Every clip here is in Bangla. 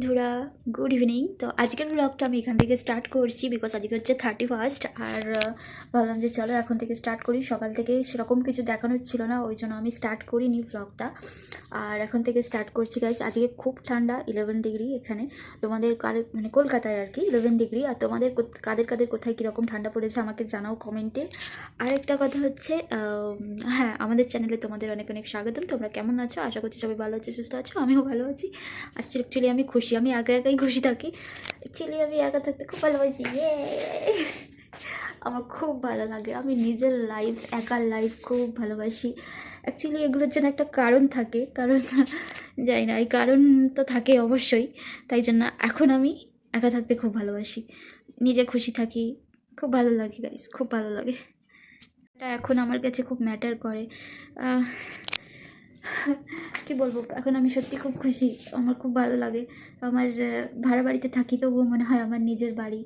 বন্ধুরা গুড ইভিনিং তো আজকের ব্লগটা আমি এখান থেকে স্টার্ট করছি বিকজ আজকে হচ্ছে থার্টি ফার্স্ট আর ভাবলাম যে চলো এখন থেকে স্টার্ট করি। সকাল থেকে সেরকম কিছু দেখানোর ছিল না, ওই জন্য আমি স্টার্ট করিনি ব্লগটা আর এখন থেকে স্টার্ট করছি গাইজ আজকে খুব ঠান্ডা ইলেভেন ডিগ্রি এখানে। তোমাদের কারে মানে কলকাতায় আর কি ইলেভেন ডিগ্রি আর তোমাদের কাদের কাদের কোথায় কীরকম ঠান্ডা পড়েছে আমাকে জানাও কমেন্টে আরেকটা কথা হচ্ছে হ্যাঁ আমাদের চ্যানেলে তোমাদের অনেক অনেক স্বাগতম। তোমরা কেমন আছো? আশা করছি সবাই ভালো আছো, সুস্থ আছো, আমিও ভালো আছি। আজকে অ্যাকচুয়ালি আমি খুশি। আমি একা একাই খুশি থাকি। অ্যাকচুয়ালি আমি একা থাকতে খুব ভালোবাসি আমার খুব ভালো লাগে, আমি নিজের লাইফ একার লাইফ খুব ভালোবাসি। অ্যাকচুয়ালি এগুলোর জন্য একটা কারণ থাকে, কারণ জানি না, এই কারণ তো থাকে অবশ্যই, তাই জন্য এখন আমি একা থাকতে খুব ভালোবাসি। নিজে খুশি থাকি, খুব ভালো লাগে গাইস খুব ভালো লাগে। এটা এখন আমার কাছে খুব ম্যাটার করে। কি বলব? এখন আমি সত্যি খুব খুশি। আমার খুব ভালো লাগে। আমার ভাড়া বাড়িতে থাকি তবুও মনে হয় আমার নিজের বাড়ি।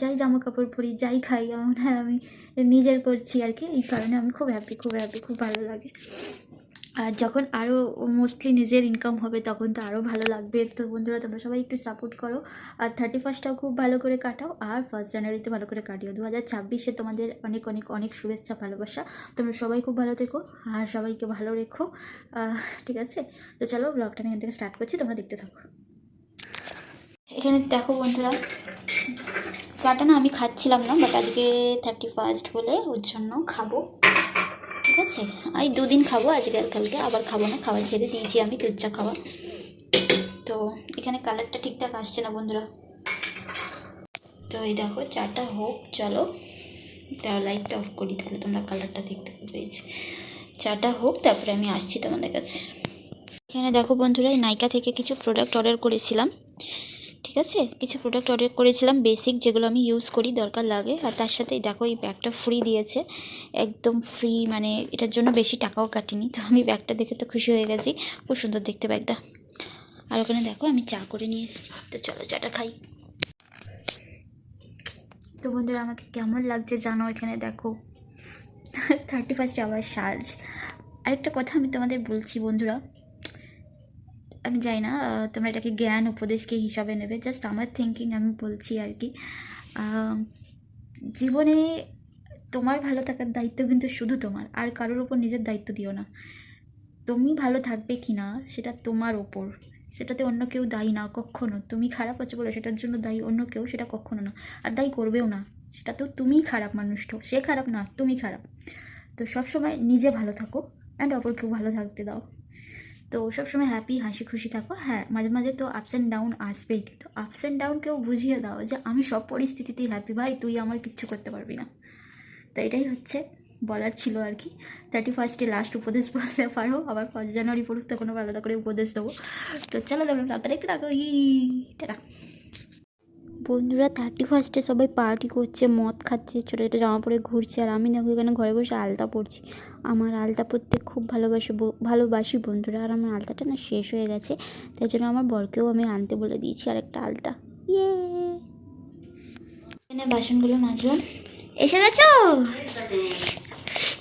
যাই জামা কাপড় পরি, যাই খাই, আমার মনে হয় আমি নিজের করছি আর কি। এই কারণে আমি খুব হ্যাপি খুব হ্যাপি খুব ভালো লাগে। আর যখন আরও মোস্টলি নিজের ইনকাম হবে, তখন তো আরও ভালো লাগবে। তো বন্ধুরা, তোমরা সবাই একটু সাপোর্ট করো। আর থার্টি ফার্স্টটাও খুব ভালো করে কাটাও। আর ফার্স্ট জানুয়ারিতে ভালো করে কাটিও। দু হাজার ছাব্বিশে তোমাদের অনেক অনেক অনেক শুভেচ্ছা, ভালোবাসা। তোমরা সবাই খুব ভালো থেকো আর সবাইকে ভালো রেখো। ঠিক আছে? তো চলো ব্লগটা আমি এখান থেকে স্টার্ট করছি। তোমরা দেখতে থাকো। এখানে দেখো বন্ধুরা, চাটা না আমি খাচ্ছিলাম না বাট আজকে থার্টি ফার্স্ট বলে ওর জন্য খাব। আছে। এই দুদিন খাব আজকে আর কালকে, আবার খাব না, খাবার ছেড়ে দিয়েছি আমি, দুধ চা খাওয়া। তো এখানে কালারটা ঠিকঠাক আসছে না বন্ধুরা। তো এই দেখো, চাটা হোক, চলো। তা লাইটটা অফ করি, তাহলে তোমরা কালারটা দেখতে পেয়েছি চাটা হোক, তারপরে আমি আসছি তোমাদের কাছে। এখানে দেখো বন্ধুরা নাইকা থেকে কিছু প্রোডাক্ট অর্ডার করেছিলাম। ঠিক আছে? কিছু প্রোডাক্ট অর্ডার করেছিলাম বেসিক যেগুলো আমি ইউজ করি, দরকার লাগে। আর তার সাথে দেখো, এই ব্যাগটা ফ্রি দিয়েছে। একদম ফ্রি মানে এটার জন্য বেশি টাকাও কাটিনি। তো আমি ব্যাগটা দেখে তো খুশি হয়ে গেছি। খুব সুন্দর দেখতে ব্যাগটা আর ওখানে দেখো, আমি চা করে নিয়ে এসেছি। তো চলো, চাটা খাই। তো বন্ধুরা, আমাকে কেমন লাগছে জানো এখানে দেখো? থার্টি ফার্স্ট আবার সাজ। আরেকটা কথা আমি তোমাদের বলছি বন্ধুরা আমি জানি না তোমরা এটাকে জ্ঞান উপদেশকে হিসাবে নেবে। জাস্ট আমার থিঙ্কিং আমি বলছি আর কি। জীবনে তোমার ভালো থাকার দায়িত্ব কিন্তু শুধু তোমার, আর কারোর ওপর নিজের দায়িত্ব দিও না। তুমি ভালো থাকবে কি না, সেটা তোমার ওপর সেটাতে অন্য কেউ দায়ী না, কখনো। তুমি খারাপ আছো বলে সেটার জন্য দায়ী অন্য কেউ, সেটা কখনো না। আর দায়ী করবেও না। সেটা তো তুমিই খারাপ মানুষটা সে খারাপ না, তুমি খারাপ। তো সবসময় নিজে ভালো থাকো অ্যান্ড অপরকেও ভালো থাকতে দাও। তো সবসময় হ্যাপি হাসি, খুশি থাকো। হ্যাঁ মাঝে মাঝে তো আপস অ্যান্ড ডাউন আসবেই। কিন্তু আপস অ্যান্ড ডাউনকেও বুঝিয়ে দাও যে আমি সব পরিস্থিতিতেই হ্যাপি ভাই তুই আমার কিচ্ছু করতে পারবি না। তো এটাই হচ্ছে বলার ছিল আর কি। থার্টি ফার্স্টে লাস্ট উপদেশ বলতে পারো। আবার ফার্স্ট জানুয়ারি পড়ুক তখন আলাদা করে উপদেশ দেবো। তো চলো তোমরা তাড়াতাড়ি থাকো ই টাটা। বন্ধুরা থার্টি ফার্স্টে সবাই পার্টি করছে, মদ খাচ্ছে, ছোটো ছোটো জামা পরে ঘুরছে, আর আমি দেখো এখানে ঘরে বসে আলতা পড়ছি আমার আলতা পরতে খুব ভালোবাসি ভালোবাসি বন্ধুরা, আর আমার আলতাটা না শেষ হয়ে গেছে, তাই জন্য আমার বরকেও আমি আনতে বলে দিয়েছি আর একটা আলতা। ইয়ে! এখানে বাসনগুলো মাজলাম এসে গেছো?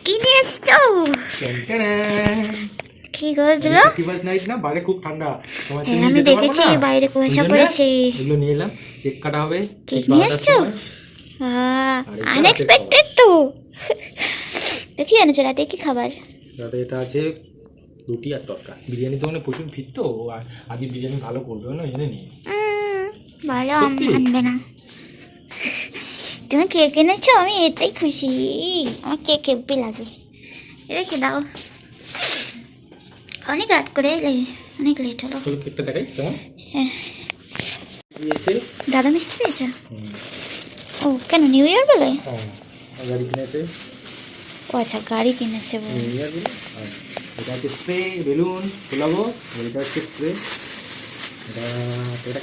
কি নিয়ে এসছো কি করে দিল নাইট না বাইরে খুব ঠান্ডা। আমি দেখেছি বাইরে কুয়াশা পড়েছে। এগুলো নিয়ে এলাম কেক কাটা হবে কেক নিয়ে এসছো আনএক্সপেক্টেড তো। তো কি আনেছো রাতে কি খাবার? রাতে এটা আছে রুটি আর তরকা। বিরিয়ানি দোকানে প্রচুর ভিড় তো আর আজকে বিরিয়ানি ভালো করবে না জেনে নিয়ে ভালো আনবে না। তুমি কেক এনেছো আমি এতেই খুশি। আমার কেক হেব্বি লাগে। রেখে দাও। অনেক রাত করে অনেক লেট হলো। চলো কেকটা দেখাই কেমন? হ্যাঁ। দাদা মিষ্টি দিয়েছে? ও কেন নিউ ইয়ার বলে? গাড়ি কিনেছে? ও আচ্ছা গাড়ি কিনেছে নিউ ইয়ার বলে? এটা হচ্ছে স্প্রে বেলুন ফোলাবো এটা হচ্ছে স্প্রে এটা এটা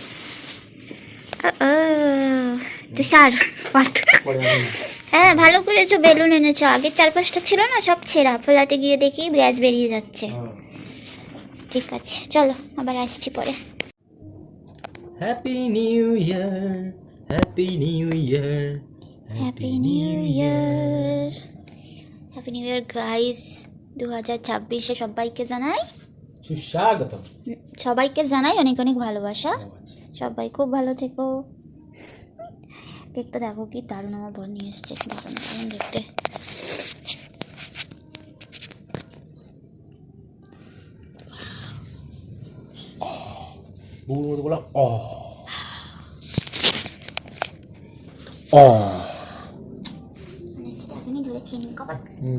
তুষার হ্যাঁ ভালো করেছ বেলুন এনেছো। আগে চার পাঁচটা ছিল না সব ছেঁড়া। ফোলাতে গিয়ে দেখি গ্যাস বেরিয়ে যাচ্ছে। ঠিক আছে চলো আবার আসছি পরে। Happy new year happy new year happy new year happy new year guys দু হাজার ছাব্বিশে সবাইকে জানাই। সুস্বাগতম। সবাইকে জানাই অনেক অনেক ভালোবাসা। সবাই খুব ভালো থেকো। কেকটা দেখো কি দারুণ আমার বোন নিয়ে এসছে দারুণ দেখতে। বউর মতো বলা অ অ।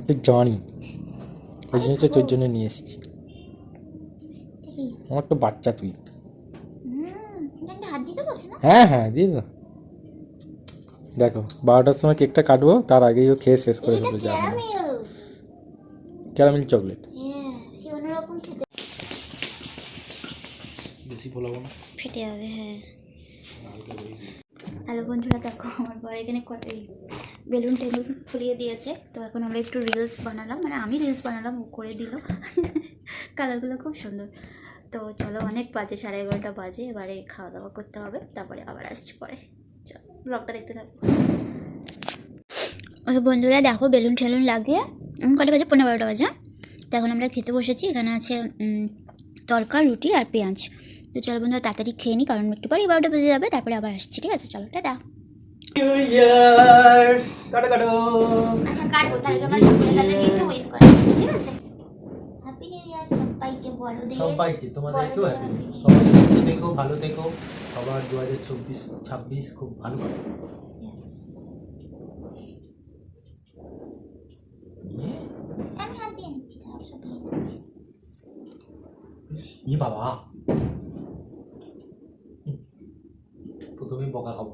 তো জানি। ওই জন্য তো তোর জন্য নিয়ে এসেছি। আমার তো বাচ্চা তুই। হ্যাঁ হ্যাঁ দিয়ে দাও দেখো বারোটার সময় কেকটা কাটবো তার আগেই ও খেয়ে শেষ করে ক্যারামেল। Caramel chocolate. বেশি ফোলাবো না। ফেটে যাবে হ্যাঁ। হ্যালো বন্ধুরা দেখো আমার বর এখানে বেলুন টেলুন ফুলিয়ে দিয়েছে। তো এখন আমরা একটু রিলস বানালাম। মানে আমি রিলস বানালাম ও করে দিল। কালারগুলো খুব সুন্দর। তো চলো অনেক বাজে সাড়ে এগারোটা বাজে। এবারে খাওয়া দাওয়া করতে হবে। তারপরে আবার আসছি পরে। চলো ব্লগটা দেখতে থাকো। আচ্ছা বন্ধুরা দেখো বেলুন টেলুন লাগিয়ে কটা বাজে? পনেরো বারোটা বাজে তো এখন আমরা খেতে বসেছি। এখানে আছে তরকা রুটি আর পেঁয়াজ। তো চলো বন্ধুরা তাড়াতাড়ি খেয়ে নিই কারণ একটু পরে বারোটা বেজে যাবে তারপরে আবার আসছি ঠিক আছে? চলো টাটা। আচ্ছা কাটবো তার আগে আমার ঠাকুরের কাছে গিয়ে একটু উইশ করে ঠিক আছে? হ্যাপি নিউ ইয়ার সবাইকে তোমাদেরকেও হ্যাপি সবাই সুস্থ থেকো ভালো থেকো। সবার দু হাজার চব্বিশ ছাব্বিশ খুব ভালো কাটুক। Yes. নিয়ে আমি হাত দিয়ে নিচ্ছি তার সব নিয়ে যাচ্ছি। ই বাবা হুম। প্রথমে বকা খাব।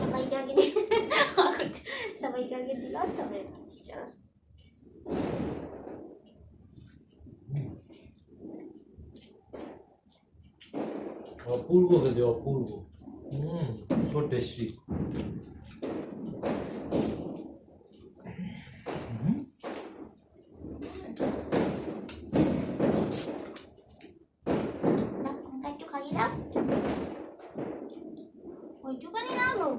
সবাইকে আগে সবাইকে আগে দিলাম তারপরে চলো। অপূর্ব খেতে অপূর্ব। হুম সো টেস্টি দাও, আমাকে একটু খাইয়ে দাও ওইটুখানি না গো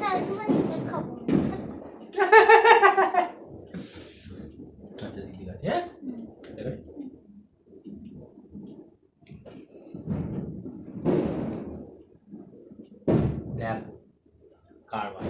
না ওইটুখানি কেক খাব আচ্ছা ঠিক আছে হ্যাঁ দেখো। দেখো কারবার